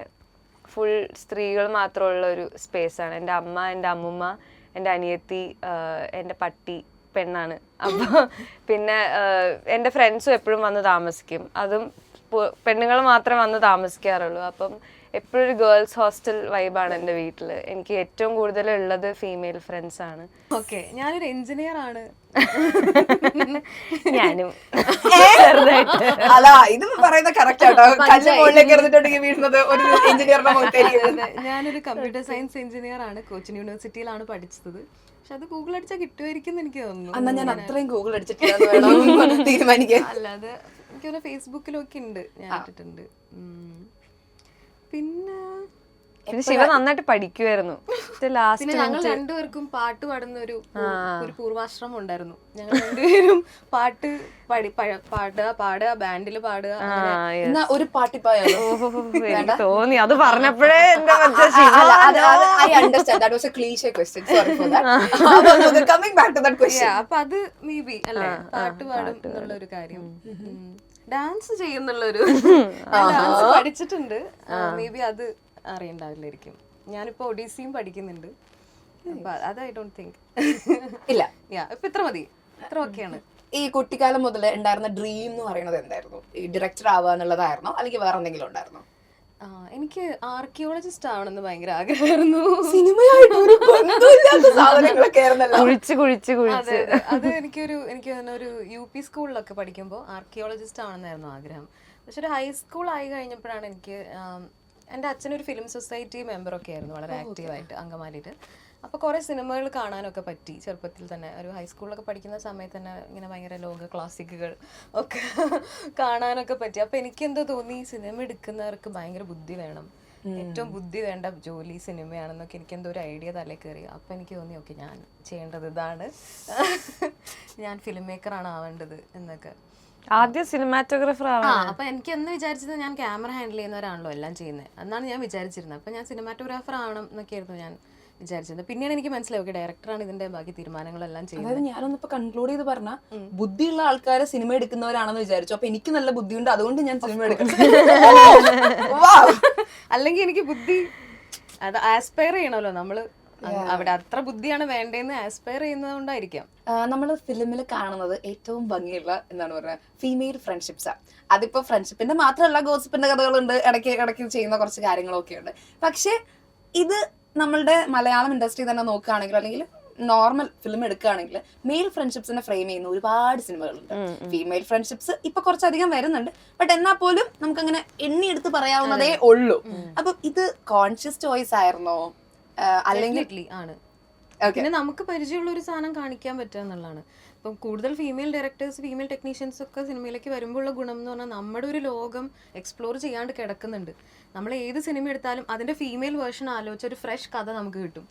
Speaker 3: ഫുൾ സ്ത്രീകൾ മാത്രമുള്ള ഒരു സ്പേസ് ആണ്. എന്റെ അമ്മ എന്റെ അമ്മുമ്മ എന്റെ അനിയത്തി എന്റെ പട്ടി പെണ്ണാണ്. അപ്പോൾ പിന്നെ എന്റെ ഫ്രണ്ട്സും എപ്പോഴും വന്ന് താമസിക്കും. അതും പെണ്ണുങ്ങൾ മാത്രമേ വന്ന് താമസിക്കാറുള്ളൂ. അപ്പം എപ്പോഴും ഒരു ഗേൾസ് ഹോസ്റ്റൽ വൈബാണ് എന്റെ വീട്ടിൽ എനിക്ക് ഏറ്റവും കൂടുതൽ ഉള്ളത് ഫീമെയിൽ ഫ്രണ്ട്സ് ആണ്
Speaker 2: ഓക്കെ ഞാനൊരു എഞ്ചിനീയർ ആണ്
Speaker 3: ഞാനും
Speaker 1: അല്ല ഇത് പറയുന്ന കറക്റ്റ് ആട്ടോ. കല്ല് മുകളിലേക്ക് എറിഞ്ഞിട്ടുണ്ടെങ്കിൽ വീഴുന്നത് ഒരു മുഖത്തേക്ക്
Speaker 2: ഞാനൊരു കമ്പ്യൂട്ടർ സയൻസ് എഞ്ചിനീയർ ആണ്. കൊച്ചിൻ യൂണിവേഴ്സിറ്റിയിലാണ് പഠിച്ചത്. പക്ഷെ അത് ഗൂഗിൾ അടിച്ചാൽ കിട്ടുമായിരിക്കും എന്ന് എനിക്ക് തോന്നുന്നു.
Speaker 1: അന്നാ ഞാൻ അത്രയും ഗൂഗിൾ അടിച്ചിട്ടില്ല
Speaker 2: അല്ലാതെ എനിക്ക് തോന്നുന്നു ഫേസ്ബുക്കിലൊക്കെ ഉണ്ട് ഞാൻ ഇട്ടിട്ടുണ്ട് പിന്നെ
Speaker 3: പിന്നെ ശിവ നന്നായിട്ട് പഠിക്കുമായിരുന്നു
Speaker 2: പിന്നെ ഞങ്ങൾ രണ്ടുപേർക്കും പാട്ട് പാടുന്ന ഒരു ഒരു പൂർവാശ്രമം ഉണ്ടായിരുന്നു. ഞങ്ങൾ രണ്ടുപേരും പാട്ട് പാടി പാടുക പാടുക ബാൻഡിൽ പാടുക.
Speaker 1: എന്നാ ഒരു പാട്ടിപ്പായാലോ
Speaker 3: തോന്നി. അത് പറഞ്ഞപ്പോഴേ
Speaker 2: അപ്പൊ അത് മേ ബി അല്ലെ? പാട്ട് പാടും എന്നുള്ള ഒരു കാര്യം. ഡാൻസ് ചെയ്യുന്നുള്ളൊരു ഡാൻസ് പഠിച്ചിട്ടുണ്ട്. മേ ബി അത് അറിയണ്ടാവില്ലായിരിക്കും. ഞാനിപ്പോ ഒഡീസിയും പഠിക്കുന്നുണ്ട്. അത് ഐ ഡോണ്ട് തിങ്ക്
Speaker 1: ഇല്ല.
Speaker 2: യാ ഇപ്പൊ ഇത്ര മതി. ഇത്ര ഓക്കെയാണ്
Speaker 1: ഈ കുട്ടിക്കാലം മുതൽ ഉണ്ടായിരുന്ന ഡ്രീം എന്ന് പറയുന്നത് എന്തായിരുന്നു? ഈ ഡയറക്ടർ ആവുക എന്നുള്ളതായിരുന്നോ? അല്ലെങ്കിൽ വേറെ എന്തെങ്കിലും ഉണ്ടായിരുന്നോ?
Speaker 2: എനിക്ക് ആർക്കിയോളജിസ്റ്റ് ആവണമെന്ന് ഭയങ്കര ആഗ്രഹമായിരുന്നു.
Speaker 1: സിനിമയായിട്ട് ഒരു ബന്ധമില്ലാത്ത സാധനങ്ങളൊക്കെ ആയിരുന്നല്ലോ.
Speaker 3: കുഴിച്ച് കുഴിച്ച് കുഴിച്ച്.
Speaker 2: അതെ. എനിക്കൊരു എനിക്ക് തന്നെ ഒരു യു പി സ്കൂളിലൊക്കെ പഠിക്കുമ്പോൾ ആർക്കിയോളജിസ്റ്റ് ആവണമെന്നായിരുന്നു ആഗ്രഹം. പക്ഷെ ഒരു ഹൈസ്കൂൾ ആയി കഴിഞ്ഞപ്പോഴാണ് എനിക്ക് എന്റെ അച്ഛനൊരു ഫിലിം സൊസൈറ്റി മെമ്പറൊക്കെ ആയിരുന്നു വളരെ ആക്റ്റീവായിട്ട് അങ്കമാലിയിൽ. അപ്പോൾ കുറേ സിനിമകൾ കാണാനൊക്കെ പറ്റി ചെറുപ്പത്തിൽ തന്നെ. ഒരു ഹൈസ്കൂളിലൊക്കെ പഠിക്കുന്ന സമയത്ത് തന്നെ ഇങ്ങനെ ഭയങ്കര ലോക ക്ലാസിക്കുകൾ ഒക്കെ കാണാനൊക്കെ പറ്റി. അപ്പോൾ എനിക്കെന്തോ തോന്നി സിനിമ എടുക്കുന്നവർക്ക് ഭയങ്കര ബുദ്ധി വേണം. ഏറ്റവും ബുദ്ധി വേണ്ട ജോലി സിനിമയാണെന്നൊക്കെ എനിക്ക് എന്തോ ഒരു ഐഡിയ തലേ കയറി. അപ്പം എനിക്ക് തോന്നി ഓക്കെ ഞാൻ ചെയ്യേണ്ടത് ഇതാണ്. ഞാൻ ഫിലിം മേക്കറാണ് ആവേണ്ടത് എന്നൊക്കെ.
Speaker 3: ആദ്യം സിനിമാറ്റോഗ്രാഫർ
Speaker 2: ആ
Speaker 3: ആവാൻ
Speaker 2: അപ്പൊ എനിക്ക് എന്ന് വിചാരിച്ചത് ഞാൻ ക്യാമറ ഹാൻഡിൽ ചെയ്യുന്നവരാണല്ലോ എല്ലാം ചെയ്യുന്നത് എന്നാണ് ഞാൻ വിചാരിച്ചിരുന്നത്. അപ്പൊ ഞാൻ സിനിമാറ്റോഗ്രാഫർ ആവണം എന്നൊക്കെയായിരുന്നു ഞാൻ വിചാരിച്ചിരുന്നത്. പിന്നീട് എനിക്ക് മനസ്സിലായി ഓക്കെ ഡയറക്ടറാണ് ഇതിന്റെ ബാക്കി തീരുമാനങ്ങളെല്ലാം ചെയ്യുന്നത്.
Speaker 1: അതായത് ഞാനൊന്നിപ്പോ കൺക്ലൂഡ് ചെയ്ത് പറഞ്ഞ ബുദ്ധിയുള്ള ആൾക്കാരെ സിനിമ എടുക്കുന്നവരാണെന്ന് വിചാരിച്ചു. അപ്പൊ എനിക്ക് നല്ല ബുദ്ധിയുണ്ട് അതുകൊണ്ട് ഞാൻ സിനിമ എടുക്കണം Wow.
Speaker 2: അല്ലെങ്കിൽ എനിക്ക് ബുദ്ധി അത് ആസ്പയർ ചെയ്യണമല്ലോ നമ്മൾ. അവിടെ അത്ര ബുദ്ധിയാണ് വേണ്ടതെന്ന് ആസ്പയർ ചെയ്യുന്നതുകൊണ്ടായിരിക്കാം.
Speaker 1: കൊണ്ടായിരിക്കാം നമ്മൾ ഫിലിമിൽ കാണുന്നത് ഏറ്റവും ഭംഗിയുള്ള എന്താണ് പറയുക ഫീമെയിൽ ഫ്രണ്ട്ഷിപ്സ് അതിപ്പോ ഫ്രണ്ട്ഷിപ്പിന്റെ മാത്രമല്ല ഗോസിപ്പിന്റെ കഥകളുണ്ട് ഇടയ്ക്ക് ഇടയ്ക്ക് ചെയ്യുന്ന കുറച്ച് കാര്യങ്ങളൊക്കെ ഉണ്ട് പക്ഷെ ഇത് നമ്മളുടെ മലയാളം ഇൻഡസ്ട്രി തന്നെ നോക്കുകയാണെങ്കിൽ അല്ലെങ്കിൽ നോർമൽ ഫിലിം എടുക്കുകയാണെങ്കിൽ മെയിൽ ഫ്രണ്ട്ഷിപ്സിനെ ഫ്രെയിം ചെയ്യുന്ന ഒരുപാട് സിനിമകളുണ്ട്. ഫീമെയിൽ ഫ്രണ്ട്ഷിപ്സ് ഇപ്പൊ കുറച്ചധികം വരുന്നുണ്ട്. ബട്ട് എന്നാൽ പോലും നമുക്കങ്ങനെ എണ്ണി എടുത്ത് പറയാവുന്നതേ ഉള്ളൂ. അപ്പൊ ഇത് കോൺഷ്യസ് ചോയ്സ് ആയിരുന്നോ? അല്ലെങ്കിൽ
Speaker 2: ആണ്. പിന്നെ നമുക്ക് പരിചയമുള്ള ഒരു സാധനം കാണിക്കാൻ പറ്റുക എന്നുള്ളതാണ്. ഇപ്പം കൂടുതൽ ഫീമെയിൽ ഡയറക്ടേഴ്സ് ഫീമെയിൽ ടെക്നീഷ്യൻസ് ഒക്കെ സിനിമയിലേക്ക് വരുമ്പോഴുള്ള ഗുണം എന്ന് പറഞ്ഞാൽ നമ്മുടെ ഒരു ലോകം എക്സ്പ്ലോർ ചെയ്യാണ്ട് കിടക്കുന്നുണ്ട്. നമ്മൾ ഏത് സിനിമ എടുത്താലും അതിന്റെ ഫീമെയിൽ വേർഷൻ ആലോചിച്ച ഒരു ഫ്രഷ് കഥ നമുക്ക് കിട്ടും.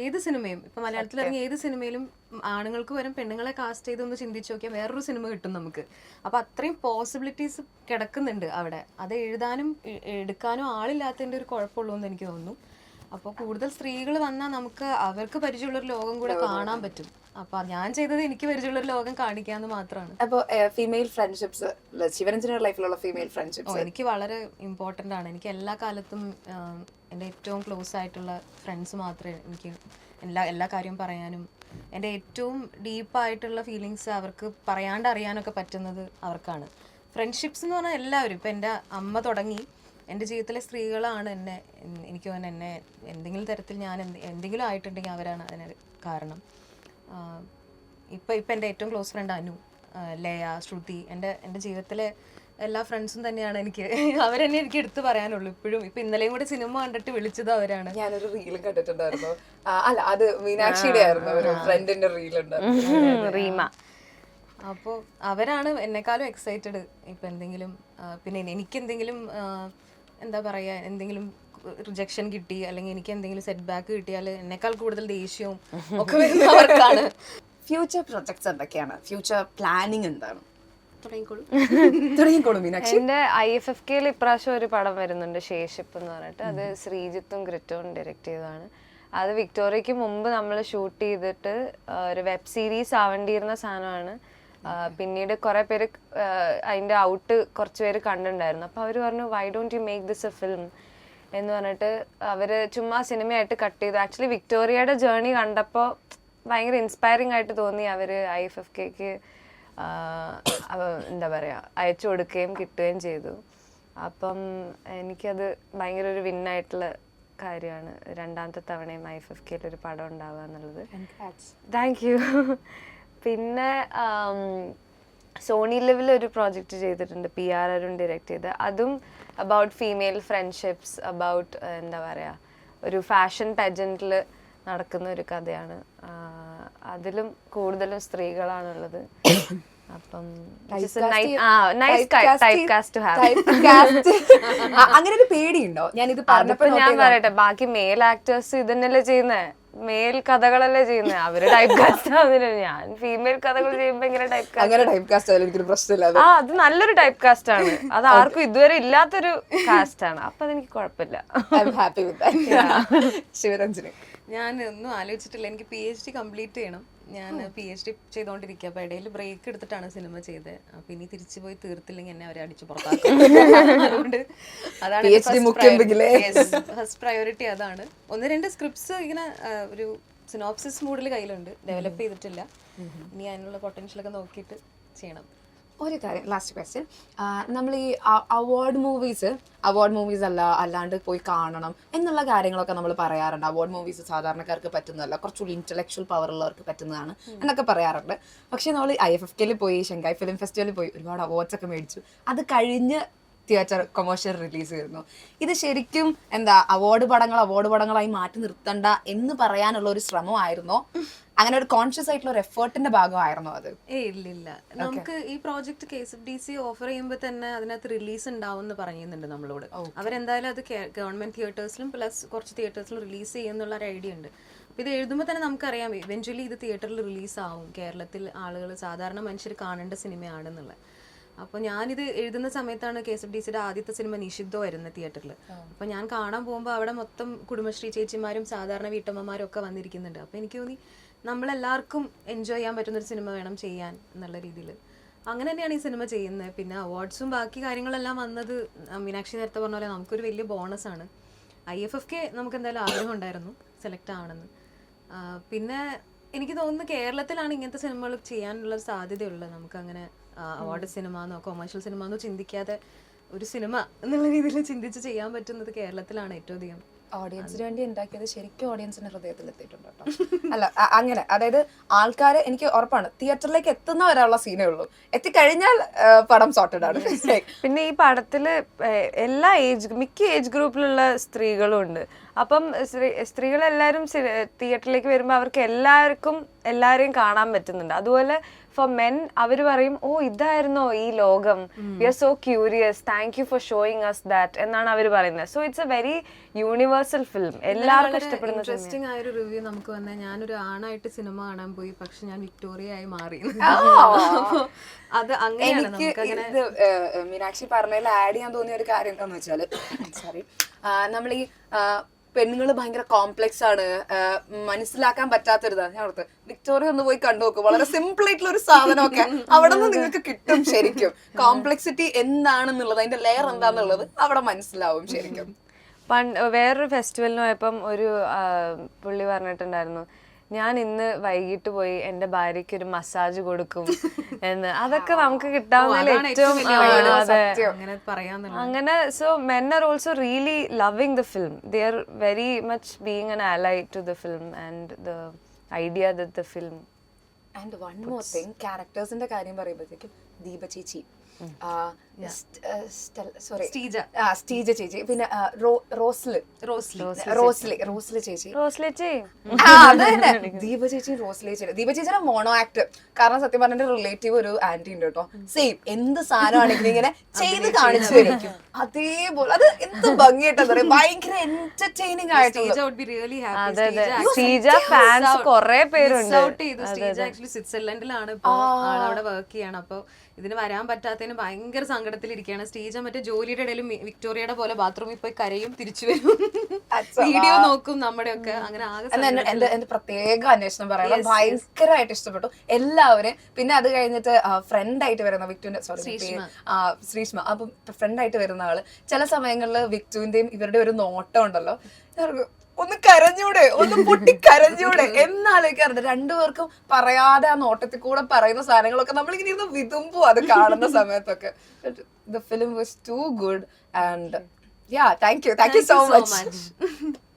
Speaker 2: ഏത് സിനിമയും ഇപ്പൊ മലയാളത്തിൽ ഇറങ്ങിയ ഏത് സിനിമയിലും ആണുങ്ങൾക്ക് വരും പെണ്ണുങ്ങളെ കാസ്റ്റ് ചെയ്ത് ഒന്ന് ചിന്തിച്ചു നോക്കിയാൽ വേറൊരു സിനിമ കിട്ടും നമുക്ക്. അപ്പൊ അത്രയും പോസിബിലിറ്റീസ് കിടക്കുന്നുണ്ട് അവിടെ. അത് എഴുതാനും എടുക്കാനും ആളില്ലാത്തതിന്റെ ഒരു കുഴപ്പമുള്ളൂ എന്ന് എനിക്ക് തോന്നുന്നു. അപ്പോൾ കൂടുതൽ സ്ത്രീകൾ വന്നാൽ നമുക്ക് അവർക്ക് പരിചയമുള്ള ഒരു ലോകം കൂടെ കാണാൻ പറ്റും. അപ്പൊ ഞാൻ ചെയ്തത് എനിക്ക് പരിചയമുള്ള ഒരു ലോകം കാണിക്കാന്ന് മാത്രമാണ്
Speaker 1: അപ്പൊ ഫീമെയിൽ ഫ്രണ്ട്ഷിപ്സ് ശിവരഞ്ജന ലൈഫിലുള്ള ഫീമെയിൽ
Speaker 2: ഓ
Speaker 1: ഫ്രണ്ട്ഷിപ്സ്
Speaker 2: എനിക്ക് വളരെ ഇമ്പോർട്ടന്റ് ആണ്. എനിക്ക് എല്ലാ കാലത്തും എന്റെ എന്റെ ഏറ്റവും ക്ലോസ് ആയിട്ടുള്ള ഫ്രണ്ട്സ് മാത്രമേ എനിക്ക് എല്ലാ എല്ലാ കാര്യവും പറയാനും എന്റെ ഏറ്റവും ഡീപ്പായിട്ടുള്ള ഫീലിങ്സ് അവർക്ക് പറയാണ്ട് അറിയാനൊക്കെ പറ്റുന്നത് അവർക്കാണ്. ഫ്രണ്ട്ഷിപ്സ് എന്ന് പറഞ്ഞാൽ എല്ലാവരും. ഇപ്പം എന്റെ അമ്മ തുടങ്ങി. എന്റെ ജീവിതത്തിലെ സ്ത്രീകളാണ് എന്നെ എനിക്ക് തോന്നുന്നു എന്നെ എന്തെങ്കിലും തരത്തിൽ ഞാൻ എന്ത് എന്തെങ്കിലും ആയിട്ടുണ്ടെങ്കിൽ അവരാണ് അതിന് കാരണം. ഇപ്പം ഇപ്പം എന്റെ ഏറ്റവും ക്ലോസ് ഫ്രണ്ട് അനു ലയ ശ്രുതി എന്റെ എന്റെ ജീവിതത്തിലെ എല്ലാ ഫ്രണ്ട്സും തന്നെയാണ് എനിക്ക്. അവരെന്നെ എനിക്ക് എടുത്തു പറയാനുള്ളൂ ഇപ്പോഴും. ഇപ്പൊ ഇന്നലെയും കൂടെ സിനിമ കണ്ടിട്ട് വിളിച്ചത് അവരാണ്.
Speaker 1: ഞാനൊരു റീൽ കണ്ടിട്ടുണ്ടായിരുന്നു. അല്ല അത് മീനാക്ഷിയുടെ ആയിരുന്നു. ഒരു ഫ്രണ്ടിന്റെ റീൽ
Speaker 3: റീമ.
Speaker 2: അപ്പോൾ അവരാണ് എന്നെക്കാളും എക്സൈറ്റഡ് ഇപ്പം എന്തെങ്കിലും പിന്നെ എനിക്ക് എന്തെങ്കിലും എന്താ പറയാ എന്തെങ്കിലും റിജക്ഷൻ കിട്ടി അല്ലെങ്കിൽ എനിക്ക് എന്തെങ്കിലും സെറ്റ് ബാക്ക് കിട്ടിയാൽ എന്നെക്കാൾ കൂടുതൽ ദേഷ്യവും ഒക്കെ വരുന്നവർക്കാണ്
Speaker 1: ഫ്യൂച്ചർ പ്രൊജക്ട്സ് എന്തൊക്കെയാണ്? ഫ്യൂച്ചർ പ്ലാനിങ് എന്താണ്?
Speaker 3: എന്റെ ഐ എഫ് എഫ് കെയിൽ ഇപ്രാവശ്യം ഒരു പടം വരുന്നുണ്ട് ശേഷിപ്പ് എന്ന് പറഞ്ഞിട്ട്. അത് ശ്രീജിത്തും ഗ്രിറ്റവും ഡയറക്റ്റ് ചെയ്തതാണ്. അത് വിക്ടോറിയക്ക് മുമ്പ് നമ്മൾ ഷൂട്ട് ചെയ്തിട്ട് ഒരു വെബ് സീരീസ് ആവേണ്ടിയിരുന്ന സാധനമാണ്. പിന്നീട് കുറെ പേര് അതിന്റെ ഔട്ട് കുറച്ച് പേര് കണ്ടിട്ടുണ്ടായിരുന്നു. അപ്പൊ അവർ പറഞ്ഞു why don't you make this a film എന്ന് പറഞ്ഞിട്ട് അവർ ചുമ്മാ സിനിമയായിട്ട് കട്ട് ചെയ്തു. ആക്ച്വലി വിക്ടോറിയയുടെ ജേർണി കണ്ടപ്പോൾ ഭയങ്കര ഇൻസ്പയറിംഗ് ആയിട്ട് തോന്നി അവർ ഐ എഫ് എഫ് കെക്ക് എന്താ പറയുക അയച്ചു കൊടുക്കുകയും കിട്ടുകയും ചെയ്തു. അപ്പം എനിക്കത് ഭയങ്കര ഒരു വിന്നായിട്ടുള്ള കാര്യമാണ് രണ്ടാമത്തെ തവണയും ഐ എഫ് എഫ് കെയിൽ ഒരു പടം ഉണ്ടാവുക എന്നുള്ളത്. താങ്ക് യു പിന്നെ സോണി ലെവൽ ഒരു പ്രോജക്റ്റ് ചെയ്തിട്ടുണ്ട്. പി ആർ അരുൺ ഡയറക്റ്റ് ചെയ്ത്. അതും അബൌട്ട് ഫീമെയിൽ ഫ്രണ്ട്ഷിപ്സ് അബൌട്ട് എന്താ പറയുക ഒരു ഫാഷൻ പാജന്റിൽ നടക്കുന്ന ഒരു കഥയാണ്. അതിലും കൂടുതലും സ്ത്രീകളാണുള്ളത്. അപ്പം
Speaker 1: അങ്ങനെ ഒരു പേടിയുണ്ടോ? ഞാൻ ഇത് പറഞ്ഞപ്പോ
Speaker 3: ഞാൻ പറയട്ടെ ബാക്കി മെയിൽ ആക്ടേഴ്സ് ഇതന്നെയല്ലേ ചെയ്യുന്നേ? മെയിൽ കഥകളല്ലേ ചെയ്യുന്നത് അവർ ടൈപ്പ് കാസ്റ്റ് ആവുന്നില്ല. ഞാൻ ഫീമെയിൽ കഥകൾ ചെയ്യുമ്പോ ഇങ്ങനെ ടൈപ്പ് കാസ്റ്റ്
Speaker 1: അങ്ങനെ ടൈപ്പ് കാസ്റ്റ് ആയാലും എനിക്കൊരു പ്രശ്നമില്ല അത്.
Speaker 3: ആ അത് നല്ലൊരു ടൈപ്പ് കാസ്റ്റ് ആണ്. അത് ആർക്കും ഇതുവരെ ഇല്ലാത്തൊരു കാസ്റ്റ് ആണ്. അപ്പൊ അതെനിക്ക് കുഴപ്പമില്ല.
Speaker 1: ഹാപ്പി വിത്ത് ശിവരഞ്ജന്.
Speaker 2: ഞാൻ ഒന്നും ആലോചിച്ചിട്ടില്ല. എനിക്ക് പി എച്ച് ഡി കംപ്ലീറ്റ് ചെയ്യണം. ഞാൻ പി എച്ച് ഡി ചെയ്തോണ്ടിരിക്കുക അപ്പൊ ഇടയിൽ ബ്രേക്ക് എടുത്തിട്ടാണ് സിനിമ ചെയ്തത് അപ്പൊ ഇനി തിരിച്ചു പോയി തീർത്തില്ലെങ്കിൽ എന്നെ അവരെ അടിച്ചു പുറത്താക്കും. അതുകൊണ്ട് അതാണ്. ഫസ്റ്റ് പ്രയോറിറ്റി അതാണ്. ഒന്ന് രണ്ട് സ്ക്രിപ്റ്റ്സ് ഇങ്ങനെ ഒരു സിനോപ്സിസ് മൂഡിൽ കയ്യിലുണ്ട്. ഡെവലപ്പ് ചെയ്തിട്ടില്ല. ഇനി അതിനുള്ള പൊട്ടൻഷ്യൽ ഒക്കെ നോക്കിയിട്ട് ചെയ്യണം.
Speaker 1: ഒരു കാര്യം ലാസ്റ്റ് ക്വസ്റ്റ്യൻ നമ്മൾ ഈ അവാർഡ് മൂവീസ് അവാർഡ് മൂവീസ് അല്ല അല്ലാണ്ട് പോയി കാണണം എന്നുള്ള കാര്യങ്ങളൊക്കെ നമ്മൾ പറയാറുണ്ട്. അവാർഡ് മൂവീസ് സാധാരണക്കാർക്ക് പറ്റുന്നതല്ല. കുറച്ചുകൂടി ഇന്റലക്ച്വൽ പവർ ഉള്ളവർക്ക് പറ്റുന്നതാണ് എന്നൊക്കെ പറയാറുണ്ട്. പക്ഷേ നമ്മൾ ഐ എഫ് എഫ് കെയിൽ പോയി ഷെങ്കായ് ഫിലിം ഫെസ്റ്റിവലിൽ പോയി ഒരുപാട് അവാർഡ്സ് ഒക്കെ മേടിച്ചു. അത് കഴിഞ്ഞ് തിയേറ്റർ കൊമേഴ്ഷ്യൽ റിലീസ് ചെയ്യുന്നു ഇത് ശരിക്കും എന്താ അവാർഡ് പടങ്ങൾ അവാർഡ് പടങ്ങളായി മാറ്റി നിർത്തണ്ട എന്ന് പറയാനുള്ള ഒരു ശ്രമമായിരുന്നോ? അങ്ങനെ ഒരു കോൺഷ്യസ് ആയിട്ടുള്ള ഒരു എഫേർട്ടിന്റെ ഭാഗമായിരുന്നോ അത്?
Speaker 2: ഏയ് ഇല്ല ഇല്ല. നമുക്ക് ഈ project K S F D C offer ചെയ്യുമ്പോൾ തന്നെ അതിനകത്ത് റിലീസ് ഉണ്ടാവും എന്ന് പറയുന്നുണ്ട് നമ്മളോട്. അവരെന്തായാലും അത് ഗവൺമെന്റ് തിയേറ്റേഴ്സിലും പ്ലസ് കുറച്ച് തിയേറ്റേഴ്സിലും റിലീസ് ചെയ്യുന്നുള്ള ഒരു ഐഡിയ ഉണ്ട്. അപ്പോൾ ഇത് എഴുതുമ്പോൾ തന്നെ നമുക്കറിയാം ഇവഞ്ച്വലി ഇത് തിയേറ്ററിൽ റിലീസ് ആവും. കേരളത്തിൽ ആളുകൾ സാധാരണ മനുഷ്യർ കാണേണ്ട സിനിമയാണെന്നുള്ളത് അപ്പോൾ ഞാനിത് എഴുതുന്ന സമയത്താണ് കെ എസ് എഫ് ഡി സിയുടെ ആദ്യത്തെ സിനിമ നിഷിദ്ധോ വരുന്നത് തിയേറ്ററിൽ അപ്പോൾ ഞാൻ കാണാൻ പോകുമ്പോൾ അവിടെ മൊത്തം കുടുംബശ്രീ ചേച്ചിമാരും സാധാരണ വീട്ടമ്മമാരും ഒക്കെ വന്നിരിക്കുന്നുണ്ട്. അപ്പോൾ എനിക്ക് തോന്നി നമ്മളെല്ലാവർക്കും എൻജോയ് ചെയ്യാൻ പറ്റുന്ന ഒരു സിനിമ വേണം ചെയ്യാൻ എന്നുള്ള രീതിയിൽ അങ്ങനെ തന്നെയാണ് ഈ സിനിമ ചെയ്യുന്നത്. പിന്നെ അവാർഡ്സും ബാക്കി കാര്യങ്ങളെല്ലാം വന്നത് മീനാക്ഷി നേരത്തെ പറഞ്ഞ പോലെ നമുക്കൊരു വലിയ ബോണസ് ആണ്. ഐ എഫ് എഫ് കെ നമുക്ക് എന്തായാലും ആഗ്രഹം ഉണ്ടായിരുന്നു സെലക്ട് ആവണമെന്ന്. പിന്നെ എനിക്ക് തോന്നുന്നു കേരളത്തിലാണ് ഇങ്ങനത്തെ സിനിമകൾ ചെയ്യാനുള്ള സാധ്യതയുള്ളത്. നമുക്ക് നമുക്കങ്ങനെ അവാർഡ് സിനിമ എന്നോ കൊമേഴ്ഷ്യൽ സിനിമ എന്നോ ചിന്തിക്കാതെ ഒരു സിനിമ എന്നുള്ള രീതിയിൽ ചിന്തിച്ച് ചെയ്യാൻ പറ്റുന്നത് കേരളത്തിലാണ് ഏറ്റവും അധികം
Speaker 1: ഓഡിയൻസിന് വേണ്ടി ഉണ്ടാക്കിയത് ശരിക്കും ഓഡിയൻസിന്റെ ഹൃദയത്തിൽ എത്തിയിട്ടുണ്ട് കേട്ടോ. അല്ല അങ്ങനെ അതായത് ആൾക്കാര് എനിക്ക് ഉറപ്പാണ് തിയേറ്ററിലേക്ക് എത്തുന്ന വരെയുള്ള സീനേ ഉള്ളൂ. എത്തിക്കഴിഞ്ഞാൽ പടം സോർട്ടഡ് ആണ്.
Speaker 3: പിന്നെ ഈ പടത്തിൽ എല്ലാ ഏജ് മിക്ക ഏജ് ഗ്രൂപ്പിലുള്ള സ്ത്രീകളും ഉണ്ട്. അപ്പം സ്ത്രീ സ്ത്രീകളെല്ലാവരും തിയേറ്ററിലേക്ക് വരുമ്പോൾ അവർക്ക് എല്ലാവർക്കും എല്ലാവരെയും കാണാൻ പറ്റുന്നുണ്ട്. അതുപോലെ ഫോർ മെൻ അവർ പറയും ഓ ഇതായിരുന്നോ ഈ ലോകം? We are so curious thank you for showing us that എന്നാണ് അവർ പറയുന്നത്. So it's a very universal film എല്ലാവർക്കും ഇഷ്ടപ്പെടുന്ന
Speaker 2: ഇൻട്രസ്റ്റിംഗ് ആയ ഒരു റിവ്യൂ നമുക്ക് വന്ന. ഞാനൊരു ആണായിട്ട് സിനിമ കാണാൻ പോയി. പക്ഷെ ഞാൻ വിക്ടോറിയ ആയി മാറി അത്
Speaker 1: എനിക്ക് ഇത് മീനാക്ഷി പറഞ്ഞതിൽ ആഡ് ചെയ്യാൻ തോന്നിയ ഒരു കാര്യം എന്താണെന്ന് വെച്ചാൽ സോറി നമ്മൾ ഈ പെണ്ണുങ്ങൾ ഭയങ്കര കോംപ്ലക്സ് ആണ്. മനസ്സിലാക്കാൻ പറ്റാത്തൊരിതാണ് ഞാൻ ഓർത്ത് വിക്ടോറിയ ഒന്ന് പോയി കണ്ടു നോക്കും. വളരെ സിമ്പിൾ ആയിട്ടുള്ള ഒരു സാധനമൊക്കെ അവിടെ നിന്ന് നിങ്ങൾക്ക് കിട്ടും ശരിക്കും. കോംപ്ലക്സിറ്റി എന്താണെന്നുള്ളത് അതിന്റെ ലെയർ എന്താന്നുള്ളത് അവിടെ മനസ്സിലാവും ശരിക്കും.
Speaker 3: പണ്ട് വേറൊരു ഫെസ്റ്റിവലിന് പോയപ്പം ഒരു പുള്ളി പറഞ്ഞിട്ടുണ്ടായിരുന്നു ഞാൻ ഇന്ന് വൈകിട്ട് പോയി എന്റെ ഭാര്യയ്ക്ക് ഒരു മസാജ് കൊടുക്കും എന്ന്. അതൊക്കെ നമുക്ക് കിട്ടാവുന്നതിൽ ഏറ്റവും
Speaker 2: അങ്ങനെ
Speaker 3: so men are also really loving the film they are very much being an ally to the film and the idea the the film
Speaker 1: and one more thing ക്യാരക്ടേഴ്സിന്റെ കാര്യം പറയുമ്പോഴത്തേക്കും ദീപ ചേച്ചി സോറി.
Speaker 2: സ്റ്റീജ.
Speaker 1: സ്റ്റീജ ചേച്ചി. പിന്നെ ആ, റോസ്ല്.
Speaker 2: റോസ്ലി.
Speaker 1: റോസ്ലി റോസ്ലി ചേച്ചി. ആ, അത് തന്നെ. ദീപ ചേച്ചി റോസ്ലി ചേച്ചി. ദീപ ചേച്ചിയുടെ മോണോ ആക്ട്. കാരണം സത്യം പറഞ്ഞ റിലേറ്റീവ് ഒരു ആന്റി ഉണ്ട് കേട്ടോ. സെയിം എന്ത് സാധനമാണെങ്കിലും ഇങ്ങനെ ചെയ്ത് കാണിച്ചു തരും അതേപോലെ. അത് എന്ത് ഭംഗിയായിട്ടാ പറയാ ഭയങ്കര എന്റർടൈനിങ് ആയിട്ട്
Speaker 2: സ്റ്റേജ് ഔട്ട് ബി റിയലി
Speaker 3: അതെ അതെ. സ്റ്റീജ ഫാൻസ് കുറെ പേരുണ്ട്.
Speaker 2: ഔട്ട് ചെയ്തു. സ്റ്റേജ് ആക്ച്വലി സ്വിറ്റ്സർലൻഡിലാണ് ഇപ്പൊ ആളവിടെ വർക്ക് ചെയ്യണം. അപ്പൊ ഇതിന് വരാൻ പറ്റാത്തതിന് ഭയങ്കര സങ്കടത്തിലിരിക്കുകയാണ്. സ്റ്റേജ് മറ്റേ ജോലിയുടെ ഇടയിലും വിക്ടോറിയയുടെ പോലെ ബാത്റൂമിൽ പോയി കരയും തിരിച്ചു വരും. വീഡിയോ നോക്കും നമ്മുടെ ഒക്കെ. അങ്ങനെ ആകെ
Speaker 1: എന്റെ പ്രത്യേക അന്വേഷണം പറയാം ഭയങ്കരമായിട്ട് ഇഷ്ടപ്പെട്ടു. എല്ലാവരും പിന്നെ അത് കഴിഞ്ഞിട്ട് ഫ്രണ്ട് ആയിട്ട് വരുന്ന വിക്ടുവിന്റെ സോറി ശ്രീഷ്മ. അപ്പൊ ഫ്രണ്ട് ആയിട്ട് വരുന്ന ആൾ. ചില സമയങ്ങളിൽ വിക്ടുവിന്റെയും ഇവരുടെ ഒരു നോട്ടം ഉണ്ടല്ലോ. ഒന്ന് കരഞ്ഞൂടെ ഒന്ന് പൊട്ടി കരഞ്ഞൂടെ. എന്നാലോചിക്കാറുണ്ട് രണ്ടുപേർക്കും പറയാതെ ആ നോട്ടത്തിൽ കൂടെ പറയുന്ന സാധനങ്ങളൊക്കെ നമ്മളിങ്ങനെ ഇരുന്ന് വിതുമ്പോ അത് കാണുന്ന സമയത്തൊക്കെ. The film was too good and yeah thank you thank you so
Speaker 2: so
Speaker 1: much
Speaker 2: much.